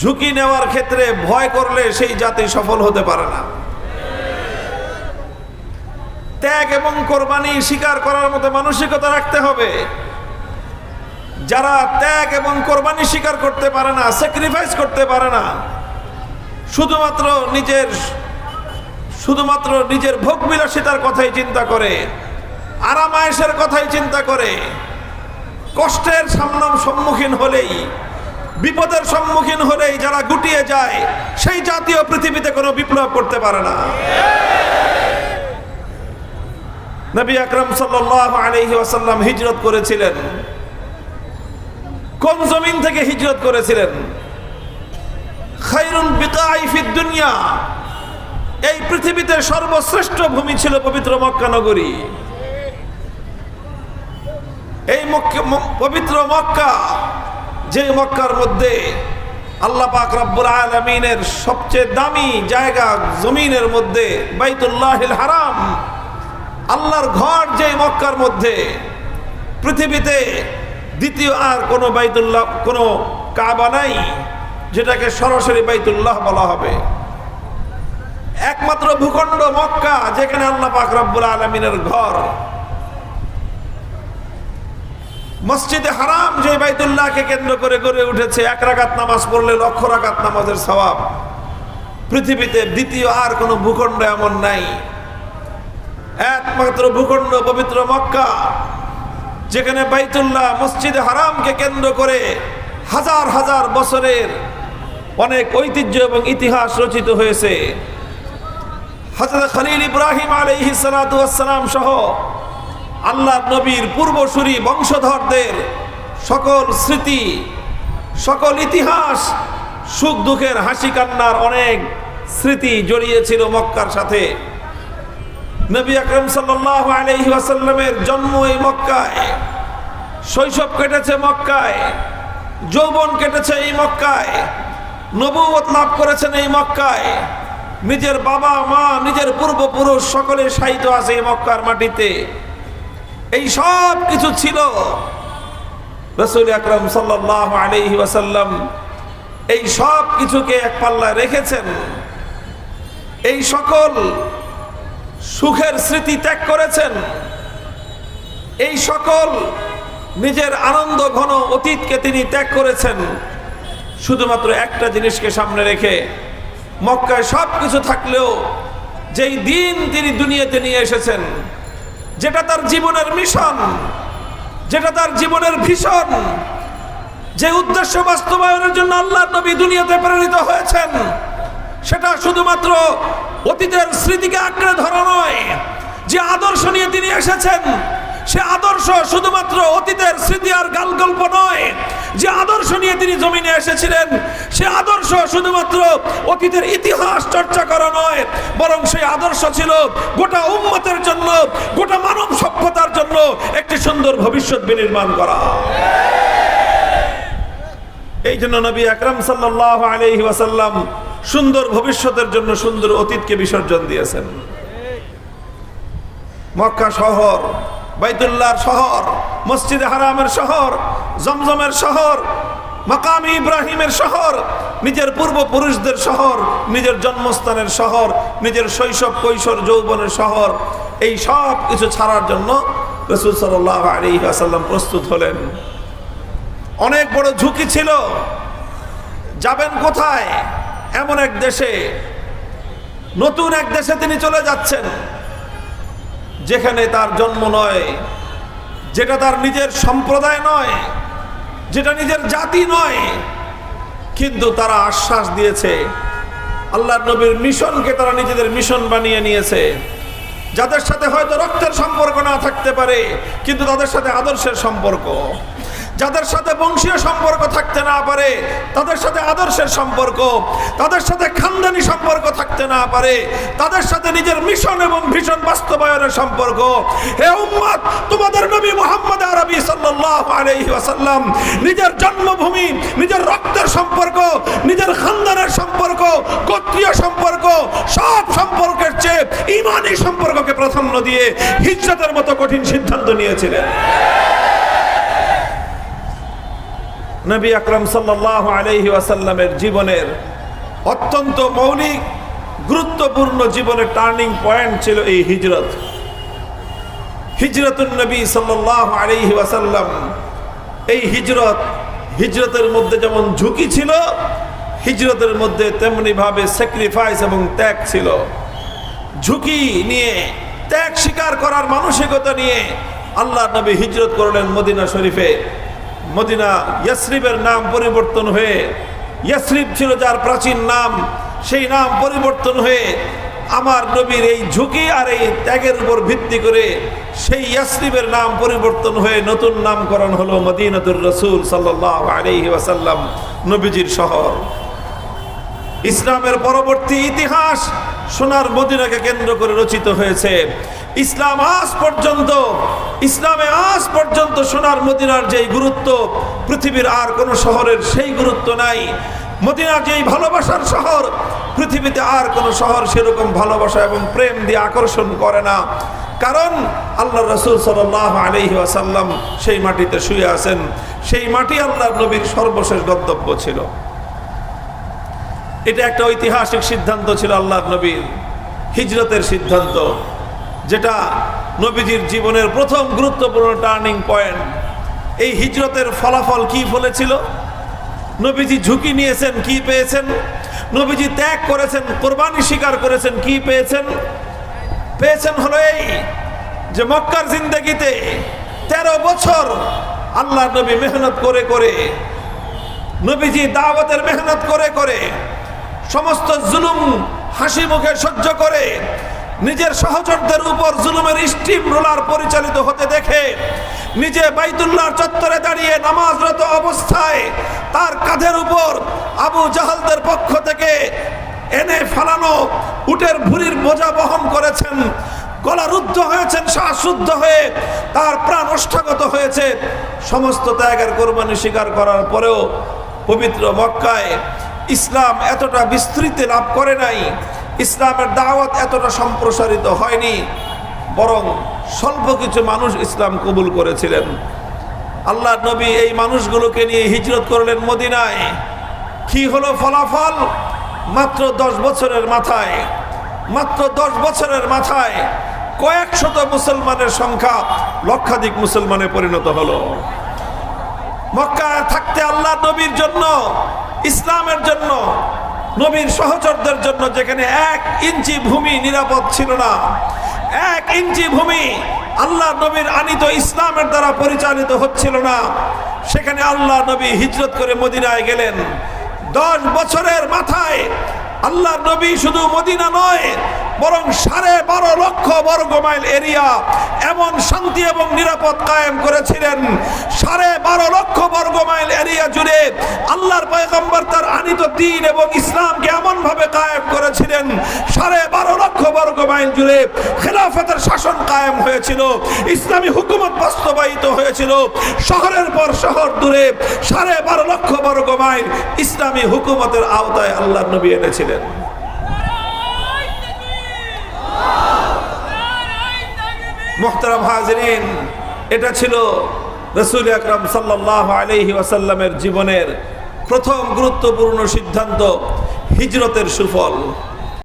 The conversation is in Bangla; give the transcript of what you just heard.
ঝুঁকি নেওয়ার ক্ষেত্রে ভয় করলে সেই জাতি সফল হতে পারে না। ত্যাগ এবং কোরবানি স্বীকার করার মতো মানসিকতা রাখতে হবে। যারা ত্যাগ এবং কোরবানি স্বীকার করতে পারে না স্যাক্রিফাইস করতে পারে না, শুধুমাত্র নিজের শুধুমাত্র নিজের ভোগ বিলাসিতার কথাই চিন্তা করে, আরামায়েশের কথাই চিন্তা করে, কষ্টের সামনে সম্মুখীন হলেই বিপদের সম্মুখীন হলেই যারা গুটিয়ে যায়, সেই জাতীয় পৃথিবীতে কোনো বিপ্লব করতে পারে না। নবী আকরম ওয়াসাল্লাম হিজরত করেছিলেন। কোন জমিন থেকে হিজরত করেছিলেন? খাইরুল বিকাই ফিদ দুনিয়া। এই পৃথিবীতে সর্বশ্রেষ্ঠ ভূমি ছিল পবিত্র মক্কা নগরী। এই পবিত্র মক্কা যে মক্কার মধ্যে আল্লাহ পাক রব্বুল আলমিনের সবচেয়ে দামি জায়গা জমিনের মধ্যে বাইতুল্লাহিল হারাম, আল্লাহর ঘর যে মক্কার মধ্যে, পৃথিবীতে দ্বিতীয় আর কোনো বাইতুল্লাহ, কোনো কাবা নাই, যেটাকে সরাসরি বাইতুল্লাহ বলা হবে। একমাত্র ভূখণ্ড মক্কা, যেখানে আল্লাহ পাক রব্বুল আলমিনের ঘর। মসজিদে হারাম যে বাইতুল্লাহকে কেন্দ্র করে গড়ে উঠেছে, এক রাকাত নামাজ পড়লে লক্ষ রাকাত নামাজের সওয়াব। পৃথিবীতে দ্বিতীয় আর কোনো ভূখণ্ড এমন নাই। একমাত্র ভূখণ্ড পবিত্র মক্কা, যেখানে বাইতুল্লাহ মসজিদে হারামকে কেন্দ্র করে হাজার হাজার বছরের অনেক ঐতিহ্য এবং ইতিহাস রচিত হয়েছে। হজরত খলিল ইব্রাহিম আলহি সালাম সহ আল্লাহ নবীর পূর্বসূরি বংশধরদের সকল স্মৃতি, সকল ইতিহাস, সুখ দুঃখের হাসি কান্নার অনেক স্মৃতি জড়িয়েছিল মক্কার সাথে। নবী আকরম সাল্লাহ আলহি আসাল্লামের জন্ম এই মক্কায়, শৈশব কেটেছে মক্কায়, যৌবন কেটেছে এই মক্কায় নবুয়ত লাভ করেছেন এই মক্কায়। নিজের বাবা, মা, নিজের পূর্বপুরুষ সকলে সাহিত্য আছে এই মক্কার মাটিতে। এই সব কিছু ছিল। রসুল আকরম সাল্লাহ আলহি ওয়াসাল্লাম এই সব কিছুকে এক পাল্লায় রেখেছেন। এই সকল সুখের স্মৃতি ত্যাগ করেছেন। এই সকল নিজের আনন্দ ঘন অতীতকে তিনি ত্যাগ করেছেন। শুধুমাত্র একটা জিনিসকে সামনে রেখে মক্কায় সব কিছু থাকলেও যেই দিন তিনি দুনিয়াতে নিয়ে এসেছেন যেটা তার জীবনের মিশন, যেটা তার জীবনের ভীষণ যে উদ্দেশ্য বাস্তবায়নের জন্য আল্লাহ নবী দুনিয়াতে প্রেরিত হয়েছেন, সেটা শুধুমাত্র অতীতের স্মৃতিকে আঁকড়ে ধরা নয়, যে আদর্শ নিয়ে তিনি এসেছেন, সে আদর্শ শুধুমাত্র অতীতের স্মৃতি আর গাল গল্প নয়, যে আদর্শ নিয়ে তিনি জমিনে এসেছিলেন, সে আদর্শ শুধুমাত্র অতীতের ইতিহাস চর্চা বরং সেই আদর্শ ছিল গোটা উম্মতের জন্য, গোটা মানব সভ্যতার জন্য একটি সুন্দর ভবিষ্যৎ বিনির্মাণ করা। এই জন্য নবী আকরাম সাল্লাহ আলহি ওয়াসাল্লাম সুন্দর ভবিষ্যতের জন্য সুন্দর অতীতকে বিসর্জন দিয়েছেন। মক্কা শহর, বাইতুল্লাহর শহর, মসজিদে হারামের শহর, জমজমের শহর, মাকাম ইব্রাহিমের শহর নিজের পূর্বপুরুষদের শহর, নিজের জন্মস্থানের শহর, নিজের শৈশব কৈশোর যৌবনের শহর, এই সব কিছু ছাড়ার জন্য রসুল সাল্লাহ আলী আসাল্লাম প্রস্তুত হলেন। অনেক বড় ঝুঁকি ছিল। যাবেন কোথায়? এমন এক দেশে। নতুন এক দেশে তিনি চলে যাচ্ছেন, যেখানে তার জন্ম নয়, যেটা তার নিজের সম্প্রদায় নয়, যেটা নিজের জাতি নয়। কিন্তু তারা আশ্বাস দিয়েছে। আল্লাহ নবীর মিশনকে তারা নিজেদের মিশন বানিয়ে নিয়েছে। যাদের সাথে হয়তো রক্তের সম্পর্ক না থাকতে পারে, কিন্তু তাদের সাথে আদর্শের সম্পর্ক। যাদের সাথে বংশীয় সম্পর্ক থাকতে না পারে, তাদের সাথে আদর্শের সম্পর্ক, তাদের সাথে খানদানি সম্পর্ক থাকতে না পারে, তাদের সাথে নিজের মিশন এবং ভীষণ বাস্তবায়নের সম্পর্ক। হে উম্মত, তোমাদের নবী মোহাম্মদ আরবি সাল্লাল্লাহু নিজের জন্মভূমি, নিজের রক্তের সম্পর্ক, নিজের খানদানের সম্পর্ক, গোত্রীয় সম্পর্ক, সব সম্পর্কের চেয়ে ইমানি সম্পর্ককে প্রাধান্য দিয়ে হিজরতের মতো কঠিন সিদ্ধান্ত নিয়েছিলেন। নবী আকরম সাল্লাহ আলহি ওয়াসাল্লামের জীবনের অত্যন্ত মৌলিক, গুরুত্বপূর্ণ জীবনের টার্নিং পয়েন্ট ছিল এই হিজরত। হিজরতুল নবী সাল্লাহ আলহি ওয়াসাল্লাম, এই হিজরত, হিজরতের মধ্যে যেমন ঝুঁকি ছিল, হিজরতের মধ্যে তেমনি ভাবে স্যাক্রিফাইস এবং ত্যাগ ছিল। ঝুঁকি নিয়ে, ত্যাগ স্বীকার করার মানসিকতা নিয়ে আল্লাহ নবী হিজরত করলেন মদিনা শরীফে। মদিনা ইয়াসরিবের নাম পরিবর্তন হয়ে ইয়াসরিব ছিল যার প্রাচীন নাম, সেই নাম পরিবর্তন হয়ে আমার নবীর এই ঝুঁকি আর এই ত্যাগের উপর ভিত্তি করে সেই ইয়াসরিবের নাম পরিবর্তন হয়ে নতুন নামকরণ হলো মদিনাতুর রসুল সাল্লাহ ওয়াসাল্লাম, নবীজির শহর। ইসলামের পরবর্তী ইতিহাস সোনার মদিনাকে কেন্দ্র করে রচিত হয়েছে। ইসলাম আজ পর্যন্ত, ইসলামে আজ পর্যন্ত সোনার মদিনার যেই গুরুত্ব, পৃথিবীর আর কোনো শহরের সেই গুরুত্ব নাই। মদিনার যেই ভালোবাসার শহর, পৃথিবীতে আর কোনো শহর সেরকম ভালোবাসা এবং প্রেম দিয়ে আকর্ষণ করে না। কারণ আল্লাহ রসুল সাল্লাহ আলহি আসাল্লাম সেই মাটিতে শুয়ে আছেন। সেই মাটি আল্লাহ নবীর সর্বশেষ গন্তব্য ছিল। এটা একটা ঐতিহাসিক সিদ্ধান্ত ছিল আল্লাহ নবীর। হিজরতের সিদ্ধান্ত। যেটা নবীজির জীবনের প্রথম গুরুত্বপূর্ণ টার্নিং পয়েন্ট। এই হিজরতের ফলাফল কি ফলেছিল নবীজি ঝুঁকি নিয়েছেন, কি পেয়েছেন? নবীজি ত্যাগ করেছেন, কোরবানি স্বীকার করেছেন, কি পেয়েছেন? পেয়েছেন হলো এই যে মক্কার জিন্দগিতে তেরো বছর আল্লাহ নবী মেহনত করে করে, নবীজি দাওয়াতের মেহনত করে করে, সমস্ত জুলুম হাসি মুখে সহ্য করে নিজের সহচরদের উপর জুলুমের স্টিম রোলার পরিচালিত হতে দেখে নিজে বাইতুল্লাহর চত্বরে দাঁড়িয়ে নামাজরত অবস্থায় তার কাঁধের উপর আবু জাহালদের পক্ষ থেকে এনে ফালানো উটের ভুরির বোঝা বহন করেছেন। গলা রুদ্ধ হয়েছেন শ্বাসরুদ্ধ হয়ে তার প্রাণ অষ্টাগত হয়েছে। সমস্ত ত্যাগের কোরবানি স্বীকার করার পরেও পবিত্র মক্কায় ইসলাম এতটা বিস্তৃতি লাভ করে নাই ইসলামের দাওয়াত এতটা সম্প্রসারিত হয়নি, বরং স্বল্প কিছু মানুষ ইসলাম কবুল করেছিলেন। আল্লাহ নবী এই মানুষগুলোকে নিয়ে হিজরত করলেন মদিনায়। কি হলো ফলাফল? মাত্র দশ বছরের মাথায়, মাত্র দশ বছরের মাথায় কয়েক শত মুসলমানের সংখ্যা লক্ষাধিক মুসলমানে পরিণত হলো। মক্কায় থাকতে আল্লাহ নবীর জন্য, ইসলামের জন্য নবীর সহচরদের জন্য যেখানে এক ইঞ্চি ভূমি নিরাপদ ছিল না, এক ইঞ্চি ভূমি আল্লাহ নবীর আনিত ইসলামের দ্বারা পরিচালিত হচ্ছিল না। সেখানে আল্লাহ নবী হিজরত করে মদিনায় গেলেন। দশ বছরের মাথায় আল্লাহ নবী শুধু মদিনা নয়, বরং সাড়ে বারো লক্ষ বর্গ মাইল এরিয়া এমন শান্তি এবং নিরাপদ কায়েম করেছিলেন। সাড়ে বারো লক্ষ বর্গ মাইল এরিয়া জুড়ে আল্লাহর পয়গম্বর তার আনিত দিন এবং ইসলামকে এমন ভাবে কায়েম করেছিলেন, সাড়ে বারো লক্ষ বর্গ মাইল জুড়ে খেলাফতের শাসন কায়েম হয়েছিল, ইসলামী হুকুমত বাস্তবায়িত হয়েছিল। শহরের পর শহর দূরে সাড়ে বারো লক্ষ বর্গ মাইল ইসলামী হুকুমতের আওতায় আল্লাহ নবী এনেছিলেন। মোহতারাম হাজরিন, এটা ছিল রসুল আকরম সাল্লাহ আলহি ওয়াসাল্লামের জীবনের প্রথম গুরুত্বপূর্ণ সিদ্ধান্ত হিজরতের সুফল।